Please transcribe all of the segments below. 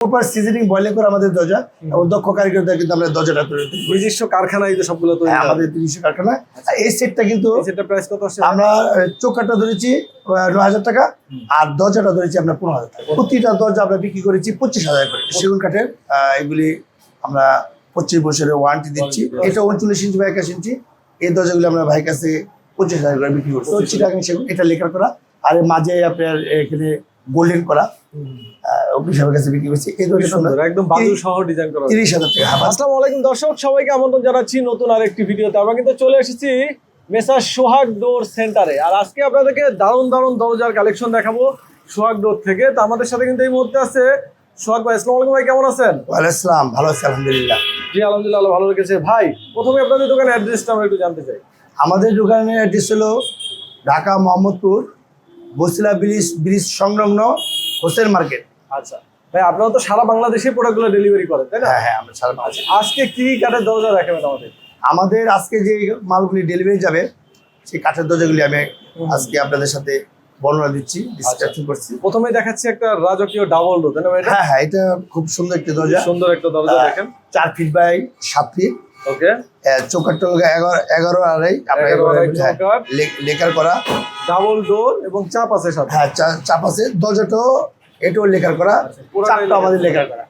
Proper seasoning boiling করে আমাদের দরজা এবং দক্ষ কারিগরদের কিন্তু আমরা দরজাটা তৈরি করি। নিজস্ব কারখানায় তো সবগুলো তৈরি হ্যাঁ, আমাদের তিনশো কারখানা। এই সেটটা কিন্তু এই সেটটার প্রাইস কত আসছে? আমরা চোখাটা ধরেছি নয় হাজার টাকা আর দরজাটা ধরেছি আমরা পনেরো হাজার টাকা। প্রতিটা দরজা আমরা বিক্রি করেছি পঁচিশ হাজার করে। সেগুন কাঠের এগুলি আমরা পঁচিশ বছরের ওয়ারেন্টি দিচ্ছি। এটা উনচল্লিশ ইঞ্চি বা একাশ ইঞ্চি। এই দরজাগুলো আমরা ভাই কাছে পঁচিশ হাজার করে বিক্রি করছি। চিটাগাং সেগুন এটা লেখার করা। আর মাঝে আপনার এখানে গোল্ডেন করা অফিস সাহেবের কাছে বিক্রি করছি। এই খুবই সুন্দর একদম বাজু সহ ডিজাইন করা হয়েছে। তিরিশ হাজার টাকা। হ্যাঁ, আসসালামু আলাইকুম দর্শক সবাইকে আমন্ত্রণ জানাচ্ছি নতুন আরেকটি ভিডিওতে। আমরা কিন্তু চলে এসেছি মেসার সোহাগ ডোর সেন্টারে। আর আজকে আপনাদেরকে দারুণ দারুণ দরজার কালেকশন দেখাবো সোহাগ ডোর থেকে। তো আমাদের সাথে কিন্তু এই মুহূর্তে আছে সোহাগ ভাই। আসসালামু আলাইকুম ভাই কেমন আছেন? ওয়ালাইকুম আসসালাম ভালো আছি আলহামদুলিল্লাহ। জি আলহামদুলিল্লাহ ভালো ভাই প্রথমে আপনাদের দোকানের অ্যাড্রেসটা আমরা একটু জানতে চাই। আমাদের দোকানের অ্যাড্রেস হলো ঢাকা মোহাম্মদপুর বসিলা ব্রিজ ব্রিজ সংলগ্ন হোসেন মার্কেট। আচ্ছা। ভাই আপনারা তো সারা বাংলাদেশে প্রোডাক্টগুলো ডেলিভারি করেন তাই না? হ্যাঁ হ্যাঁ আমরা সারা বাংলাদেশে। আজকে কি কাঠের দরজা দেখাবেন আমাদের? আমাদের আজকে যে মালগুলি ডেলিভারি যাবে সেই কাঠের দরজাগুলি আমি আজকে আপনাদের সাথে বর্ণনা দিচ্ছি ডিসকাশন করছি। প্রথমে দেখাচ্ছি একটা রাজকীয় ডাবল ডোর তাই না? হ্যাঁ হ্যাঁ এটা খুব সুন্দর একটা দরজা। সুন্দর একটা দরজা দেখেন। চার ফিট বাই সাত ফিট ওকে? চৌকাটটা এগারো এগারো এগারো আড়াই হ্যাঁ, চৌকাঠ। লে- লেখার করা। ডাবল ডোর এবং চাপ আছে সাথে। হ্যাঁ চাপ আছে দরজাটাও এটাও লেখার করা আচ্ছা, চাপটা আমাদের লেখার করা।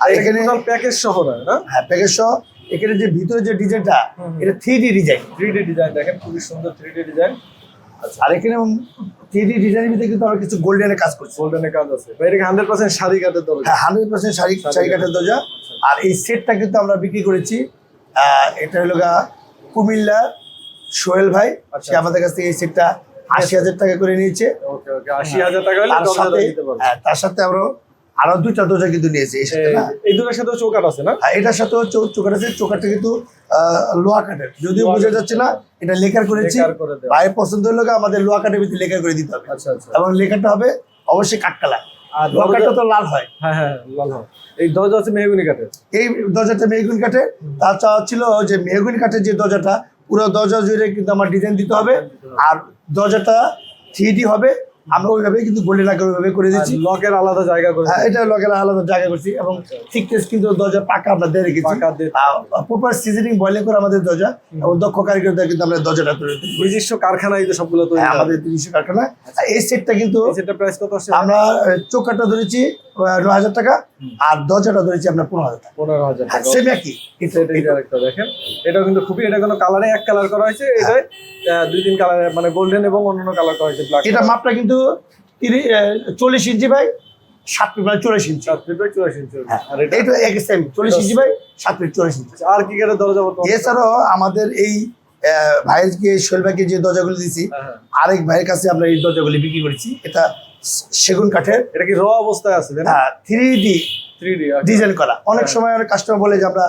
আর এখানে প্যাকেজ সহ না হ্যাঁ প্যাকেজ সহ এখানে যে ভিতরে যে ডিজাইনটা এটা three D design. Three D design দেখেন খুবই সুন্দর থ্রি ডি ডিজাইন। আর এখানে থ্রি ডি ডিজাইনের ভিতরে কিন্তু আমরা কিছু গোল্ডেনের কাজ করছি। গোল্ডেনের কাজ আছে। এটা হান্ড্রেড পার্সেন্ট শাড়ি কাঠের দরজা। হ্যাঁ হান্ড্রেড পার্সেন্ট শাড়ি শাড়ি কাঠের দরজা। আর এই সেটটা কিন্তু আমরা বিক্রি করেছি এটা হলো গা কুমিল্লা সোহেল ভাই। আচ্ছা, সে আমাদের কাছ থেকে এই সেটটা আশি হাজার টাকা করে নিয়েছে। আশি হাজার টাকা তার সাথে হ্যাঁ, তার সাথে আমরা আরও দুইটা দরজা কিন্তু নিয়েছি এই সাথে না এই- দুটোর সাথে চৌকাট আছে না? আর এটার সাথেও চৌ- চোকাট আছে। চোকাটটা কিন্তু লোহা কাঠের। যদিও বোঝা যাচ্ছে না এটা লেখার করেছি। ভাইয়ের পছন্দ হলো আমাদের লোহা কাঠের ভিতরে লেখা করে দিতে হবে। আচ্ছা আচ্ছা। এবং লেখাটা হবে অবশ্যই কাঠ কালার। আর তো লাল হয়। হ্যাঁ হ্যাঁ লাল হয়। এই দরজা আছে মেহগুনি কাঠের। এই দরজাটা থ্রি কাঠের। তার চাওয়া ছিল যে মেহগুন কাঠের যে দরজাটা পুরো দরজা জুড়ে কিন্তু আমার ডিজাইন দিতে হবে। আর দরজাটা থ্রি হবে। আমরা ওইভাবে কিন্তু গোল্ডেন আকার ওইভাবে করে দিচ্ছি। লকের আলাদা জায়গা করে হ্যাঁ, এটা লগের আলাদা জায়গা করছি এবং থিকনেস কিন্তু দরজা পাকা আমরা দিয়ে রেখেছি। পাকা দিয়ে- প্রপার সিজনিং বয়লিং করে আমাদের দরজা এবং দক্ষ কারিগরদের কিন্তু আমরা দরজাটা তৈরি নিজস্ব কারখানায় তো সবগুলো তৈরি হ্যাঁ, আমাদের তিনশো কারখানা। এই সেটটা কিন্তু এই সেটটার প্রাইস কত আসছে? আমরা চোখাটা ধরেছি নয় হাজার টাকা আর দরজাটা ধরেছি আমরা পনেরো হাজার টাকা। পনেরো হাজার টাকা। সেম একই। এটা একটা দেখেন এটাও কিন্তু খুবই এটা কোনো কালারে এক কালার করা হয়েছে এটা দুই তিন কালার মানে গোল্ডেন এবং অন্যান্য কালার করা হয়েছে ব্ল্যাক এটা মাপটা কিন্তু তিরিশ চল্লিশ ইঞ্চি বাই সাত ফিট মানে চল্লিশ ইঞ্চি। সাত ফিট বাই চুয়াশি ইঞ্চি। হ্যাঁ, আর এটা? এক সেম চল্লিশ ইঞ্চি বাই সাত ফিট চল্লিশ ইঞ্চি। আর কি কাঠের দরজা এছাড়াও আমাদের এই ভাইয়েরকে শৈল ভাইকে যে দরজাগুলি দিছি হ্যাঁ, হ্যাঁ। আরেক ভাইয়ের কাছে আমরা এই দরজাগুলি বিক্রি করেছি। এটা সেগুন কাঠের। এটা কি র অবস্থায় আছে না? Three D three D design করা। অনেক হ্যাঁ। সময় অনেক কাস্টমার বলে যে আমরা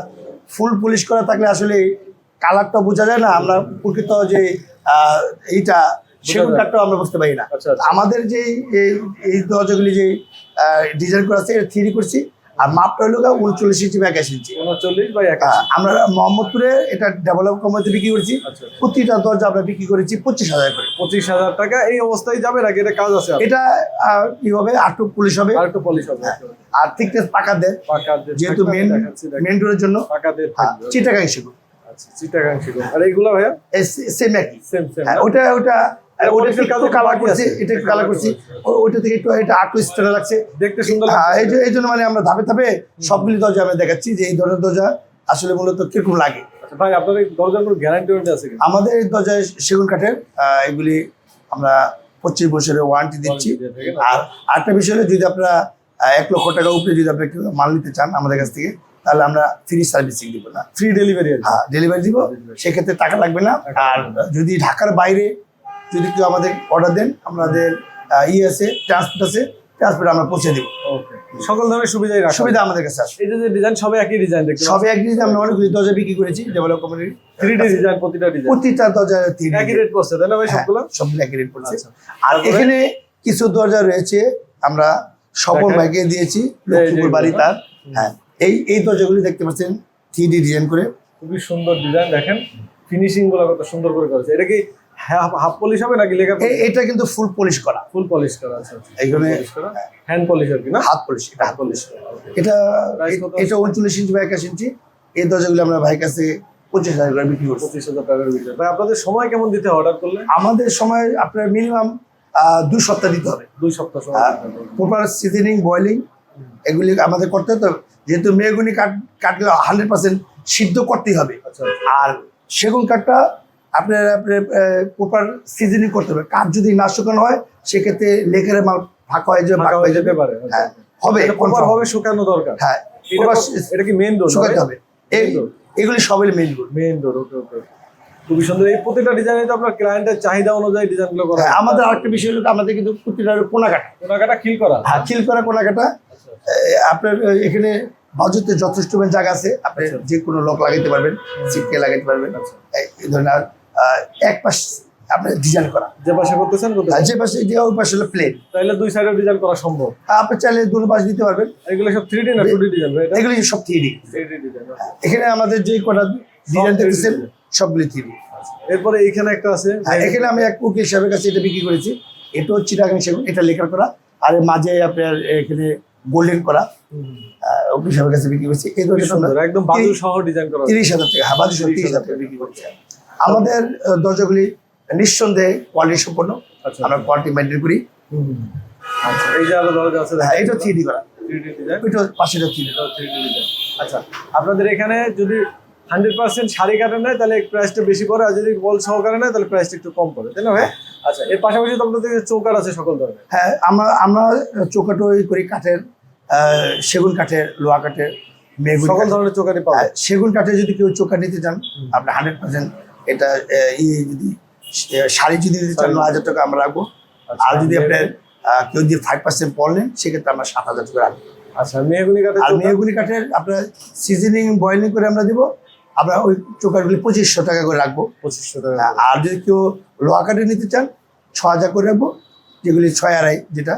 ফুল পুলিশ করা থাকলে আসলে কালারটা বোঝা যায় না। আমরা প্রকৃত যে এইটা সেগুন কাঠটাও আমরা বুঝতে পারি না। আচ্ছা আচ্ছা। আমাদের যে এই দরজাগুলি যে ডিজাইন করা আছে এটা থ্রি করছি। আর মাপটা হলো উনচল্লিশ ইঞ্চি বা একাশ ইঞ্চি। আমরা মোহাম্মদপুরে এটা ডেভেলপ কোম্পানিতে বিক্রি করছি। আচ্ছা প্রতিটা দরজা আমরা বিক্রি করেছি পঁচিশ হাজার করে। পঁচিশ হাজার টাকা এই অবস্থায় যাবে নাকি? এটা কাজ আছে এটা কি হবে আটটু পুলিশ হবে। আর একটু পলিশ হবে আর থিকনেস পাকা দেয় পাকা দিয়ে যেহেতু মেন মেন ডোরের জন্য। পাকা দিয়ে থাকবে চিটাগাং সেগুন। আচ্ছা চিটাগাং আর এইগুলো ভাইয়া? সেম একই। সেম সেম হ্যাঁ, ওটা ওটা ওটা polish এর একটু কাজও কালার করছি এটা একটু কালার করছি। ওইটা থেকে একটু এটা লাগছে। দেখতে সুন্দর হ্যাঁ এই জন্য মানে আমরা ধাপে ধাপে সবগুলি দরজা আমরা দেখাচ্ছি যে এই ধরনের দরজা আসলে মূলত কীরকম লাগে। আচ্ছা, ভাই আপনার দরজার কোনো গ্যারান্টি আছে আমাদের দরজায় সেগুন কাঠের এগুলি আমরা পঁচিশ বছরের ওয়ারেন্টি দিচ্ছি। আর আরেকটা বিষয় যদি আপনারা এক লক্ষ টাকা উপরে যদি আপনারা কেউ মাল নিতে চান আমাদের কাছ থেকে তাহলে আমরা ফ্রি সার্ভিসিং দিব না। ফ্রি ডেলিভারি হ্যাঁ ডেলিভারি দিব। সেক্ষেত্রে টাকা লাগবে না। আর যদি ঢাকার বাইরে যদি কেউ আমাদের অর্ডার দেন আমাদের আহ, ই আছে ট্রান্সপোর্ট আছে ট্রান্সপোর্ট আমরা পৌঁছে দিব। ওকে সকল ধরনের সুবিধাই রাখা সুবিধা আমাদের কাছে আছে। এই যে ডিজাইন সবই একই ডিজাইন দেখতে সবে এক জিনিস আমরা অনেকগুলি দরজা বিক্রি করেছি ডেভেলপ কোম্পানির থ্রি ডি ডিজাইন প্রতিটা ডিজাইন প্রতিটা দরজা থ্রি একই রেট পড়ছে তাই না ভাই সবগুলো? সব একই রেট পড়ছে। আচ্ছা। আর? এখানে কিছু দরজা রয়েছে আমরা দেখেন। ভাইকে দিয়েছি লক্ষ্মীপুর বাড়ি তার। হ্যাঁ এই এই দরজাগুলি দেখতে পাচ্ছেন থ্রি ডি ডিজাইন করে। খুবই সুন্দর ডিজাইন দেখেন। ফিনিশিংগুলো কত সুন্দর করে করেছে। এটা কি হাফ পলিশ হবে নাকি লেখা এটা কিন্তু ফুল পলিশ করা। ফুল পলিশ করা আছে এইখানে হ্যান্ড পলিশ আর কি না? হাত পলিশ এটা হাত পলিশ এটা এটা উনচল্লিশ ইঞ্চি বা একাশ ইঞ্চি। এই দরজাগুলো আমরা ভাই কাছে পঁচিশ হাজার করে বিক্রি করছি। পঁচিশ হাজার টাকার ভিতরে ভাই আপনাদের সময় কেমন দিতে অর্ডার করলে? আমাদের সময় আপনার মিনিমাম দুই সপ্তাহ দিতে হবে। দুই সপ্তাহ সময় প্রপার সিজনিং বয়লিং এগুলি আমাদের করতে হতো যেহেতু মেহগুনি কাঠ কাটলে হান্ড্রেড পার্সেন্ট সিদ্ধ করতেই হবে। আচ্ছা। আর সেগুন কাঠটা আপনার আপনার প্রপার সিজনিং করতে হবে। কাঠ যদি না শুকানো হয় সেক্ষেত্রে লেকের মাল ফাঁকা হয়ে যাবে ফাঁকা হয়ে হয়ে যেতে পারে হ্যাঁ। হবে এটা proper শুকানো দরকার। হ্যাঁ এটা কি মেইন ডোর শুকাতে হবে। এই এগুলি সবই মেনগুলো মেইন ডোর ওকে ওকে খুবই সুন্দর। এই প্রতিটা ডিজাইনে তো আপনার ক্লায়েন্টের চাহিদা অনুযায়ী ডিজাইনগুলো করা হ্যাঁ, আমাদের আরেকটা বিষয় হলো আমাদের কিন্তু প্রতিটা কোনা কাটা কোনাকাটা খিল করা। হ্যাঁ খিল করা কোনা কাটা আপনার এখানে বাজুতে যথেষ্ট জায়গা আছে। আপনি আচ্ছা। যে কোনো লক লাগাইতে পারবেন সিটকে লাগাইতে পারবেন। আচ্ছা। এই ধরনের এক পাশ আপনার ডিজাইন করা। যে পাশে করতেছেন যে পাশে ওই পাশে হলো প্লেন তাহলে দুই সাইডে ডিজাইন করা সম্ভব। আপনি চাইলে দুটো পাশ দিতে পারবেন। এগুলো সব থ্রি ডি না টু ডি ডিজাইন ভাই এটা? সব থ্রি থ্রি ডি এখানে আমাদের যে কটা ডিজাইন দেখতেছেন সবগুলি থ্রি এরপরে এইখানে একটা আছে এখানে আমি এক উকিল সাহেবের কাছে এটা বিক্রি করেছি। এটা হচ্ছে চিটাগাং সেগুন এটা লেখার করা। আর মাঝে আপনার এখানে গোল্ডেন করা। আহ, সাহেবের কাছে বিক্রি করেছি। এই ধরনের একদম বাজু সহ ডিজাইন করা। তিরিশ হাজার টাকা হ্যাঁ বাজু 30,000 তিরিশ হাজার টাকা বিক্রি করছে। আমাদের দরজাগুলি নিঃসন্দেহে কোয়ালিটি সম্পন্ন। আচ্ছা আমরা কোয়ালিটি মেনটেন করি। আচ্ছা এই যে দরজা আছে হ্যাঁ এটা থ্রি ডি করা। থ্রি ডি ওইটা পাশে থ্রি থ্রি ডি আচ্ছা আপনাদের এখানে যদি হান্ড্রেড পার্সেন্ট শাড়ি কাটে নেয় তাহলে প্রাইসটা বেশি পড়ে আর যদি বল সহকারে নেয় তাহলে প্রাইসটা একটু কম পড়ে তাই না ভাই? আচ্ছা এর পাশাপাশি তো আপনাদের চৌকার আছে সকল ধরনের। হ্যাঁ আমরা আমরা চৌকাটোই করি কাঠের সেগুন কাঠের লোহা কাঠের সকল ধরনের চৌকারি পাওয়া আর সেগুন কাঠে যদি কেউ চোখা নিতে চান আপনি হান্ড্রেড পার্সেন্ট এটা যদি শাড়ি যদি ন হাজার টাকা আমরা রাখব। আচ্ছা, আর যদি আপনার কেউ যদি ফাইভ পার্সেন্ট পড়লেন সেক্ষেত্রে আমরা সাত হাজার টাকা রাখব। আচ্ছা মেহগুনি কাঠের আর। মেহগুনি কাঠের আপনার সিজনিং বয়েলিং করে আমরা দিব। আমরা ওই চোকারগুলি পঁচিশশো টাকা করে রাখব। পঁচিশশো টাকা আর যদি কেউ লোহা কাঠে নিতে চান ছ হাজার করে রাখব যেগুলি ছয় আড়াই যেটা।